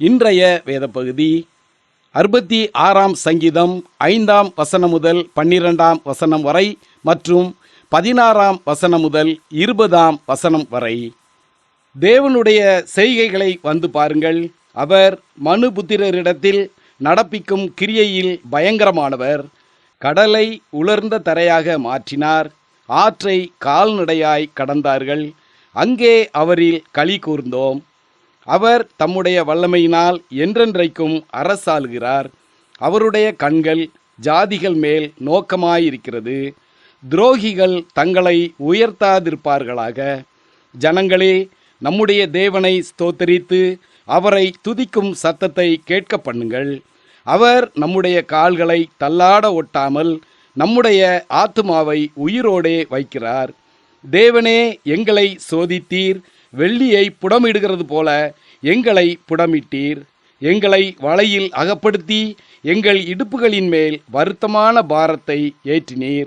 இன்றைய வேத பகுதி அறுபத்தி ஆறாம் சங்கீதம் ஐந்தாம் வசனம் முதல் பன்னிரெண்டாம் வசனம் வரை மற்றும் பதினாறாம் வசனம் முதல் இருபதாம் வசனம் வரை. தேவனுடைய செய்கைகளை வந்து பாருங்கள். அவர் மனுபுத்திரரிடத்தில் நடப்பிக்கும் கிரியையில் பயங்கரமானவர். கடலை உலர்ந்த தரையாக மாற்றினார். ஆற்றை கால்நடையாய் கடந்தார்கள். அங்கே அவரில் களி கூர்ந்தோம். அவர் தம்முடைய வல்லமையினால் என்றென்றைக்கும் அரசாளுகிறார். அவருடைய கண்கள் ஜாதிகள் மேல் நோக்கமாயிருக்கிறது. துரோகிகள் தங்களை உயர்த்தாதிருப்பார்களாக. ஜனங்களே நம்முடைய தேவனை ஸ்தோத்தரித்து அவரை துதிக்கும் சத்தத்தை கேட்க பண்ணுங்கள் அவர் நம்முடைய கால்களை தள்ளாட ஒட்டாமல் நம்முடைய ஆத்துமாவை உயிரோடே வைக்கிறார். தேவனே எங்களை சோதித்தீர். வெள்ளியை புடமிடுகிறது போல எங்களை புடமிட்டீர். எங்களை வலையில் அகப்படுத்தி எங்கள் இடுப்புகளின் மேல் வருத்தமான பாரத்தை ஏற்றினீர்.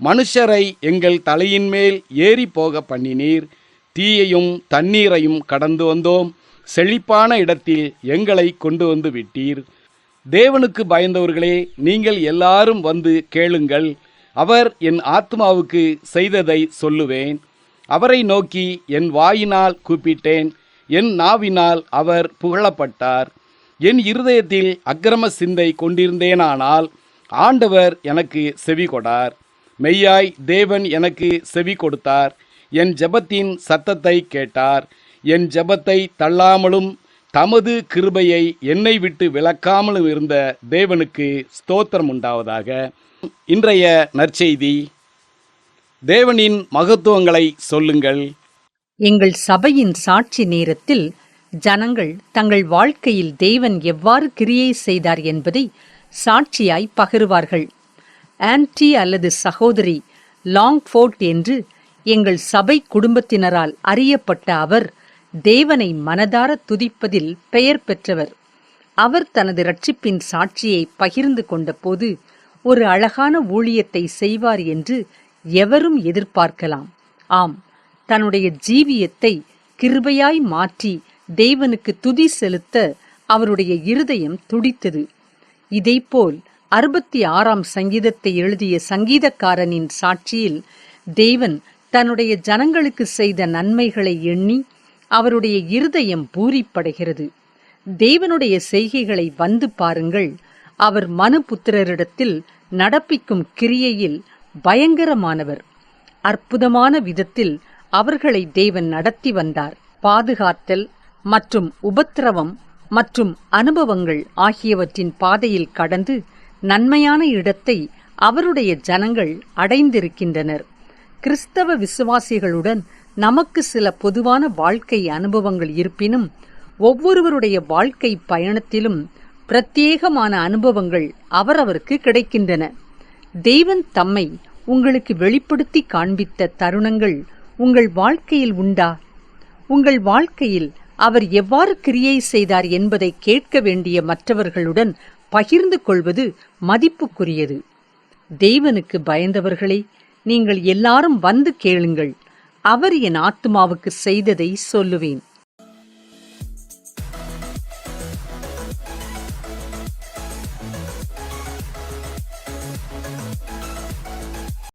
மனுஷரை எங்கள் தலையின் மேல் ஏறி போக பண்ணினீர். தீயையும் தண்ணீரையும் கடந்து வந்தோம். செழிப்பான இடத்தில் எங்களை கொண்டு வந்து விட்டீர். தேவனுக்கு பயந்தவர்களே நீங்கள் எல்லாரும் வந்து கேளுங்கள். அவர் என் ஆத்மாவுக்கு செய்ததை சொல்லுவேன். அவரை நோக்கி என் வாயினால் கூப்பிட்டேன். என் நாவினால் அவர் புகழப்பட்டார். என் இருதயத்தில் அக்கிரம சிந்தை கொண்டிருந்தேனானால் ஆண்டவர் எனக்கு செவி கொடார். மெய்யாய் தேவன் எனக்கு செவி கொடுத்தார். என் ஜெபத்தின் சத்தத்தை கேட்டார். என் ஜெபத்தை தள்ளாமலும் தமது கிருபையை என்னை விட்டு விலக்காமலும் இருந்த தேவனுக்கு ஸ்தோத்திரம் உண்டாவதாக. இன்றைய நற்செய்தி தேவனின் மகத்துவங்களை சொல்லுங்கள். எங்கள் சபையின் சாட்சி நேரத்தில் ஜனங்கள் தங்கள் வாழ்க்கையில் தேவன் எவ்வாறு கிரியை செய்தார் என்பதை சாட்சியாய் பகிர்வார்கள். ஆன்டி அல்லது சகோதரி லாங்ஃபோர்ட் என்று எங்கள் சபை குடும்பத்தினரால் அறியப்பட்ட அவர் தேவனை மனதார துதிப்பதில் பெயர் பெற்றவர். அவர் தனது ரட்சிப்பின் சாட்சியை பகிர்ந்து கொண்டபோது ஒரு அழகான ஊழியத்தை செய்வார் என்று எவரும் எதிர்பார்க்கலாம். ஆம் தன்னுடைய ஜீவியத்தை கிருபையாய் மாற்றி தேவனுக்கு துதி செலுத்த அவருடைய இருதயம் துடித்தது. இதேபோல் அறுபத்தி ஆறாம் சங்கீதத்தை எழுதிய சங்கீதக்காரனின் சாட்சியில் தேவன் தன்னுடைய ஜனங்களுக்கு செய்த நன்மைகளை எண்ணி அவருடைய இருதயம் பூரிப்படைகிறது. தேவனுடைய செய்கைகளை வந்து பாருங்கள். அவர் மனுபுத்திரரிடத்தில் நடப்பிக்கும் கிரியையில் பயங்கரமானவர். அற்புதமான விதத்தில் அவர்களை தேவன் நடத்தி வந்தார். பாதுகாத்தல் மற்றும் உபத்திரவம் மற்றும் அனுபவங்கள் ஆகியவற்றின் பாதையில் கடந்து நன்மையான இடத்தை அவருடைய ஜனங்கள் அடைந்திருக்கின்றனர். கிறிஸ்தவ விசுவாசிகளுடன் நமக்கு சில பொதுவான வாழ்க்கை அனுபவங்கள் இருப்பினும் ஒவ்வொருவருடைய வாழ்க்கை பயணத்திலும் பிரத்யேகமான அனுபவங்கள் அவரவருக்கு கிடைக்கின்றன. தெய்வன் தம்மை உங்களுக்கு வெளிப்படுத்தி காண்பித்த தருணங்கள் உங்கள் வாழ்க்கையில் உண்டா? உங்கள் வாழ்க்கையில் அவர் எவ்வாறு கிரியை செய்தார் என்பதை கேட்க வேண்டிய மற்றவர்களுடன் பகிர்ந்து கொள்வது மதிப்புக்குரியது. தெய்வனுக்கு பயந்தவர்களை நீங்கள் எல்லாரும் வந்து கேளுங்கள். அவர் என் ஆத்மாவுக்கு செய்ததை சொல்லுவேன்.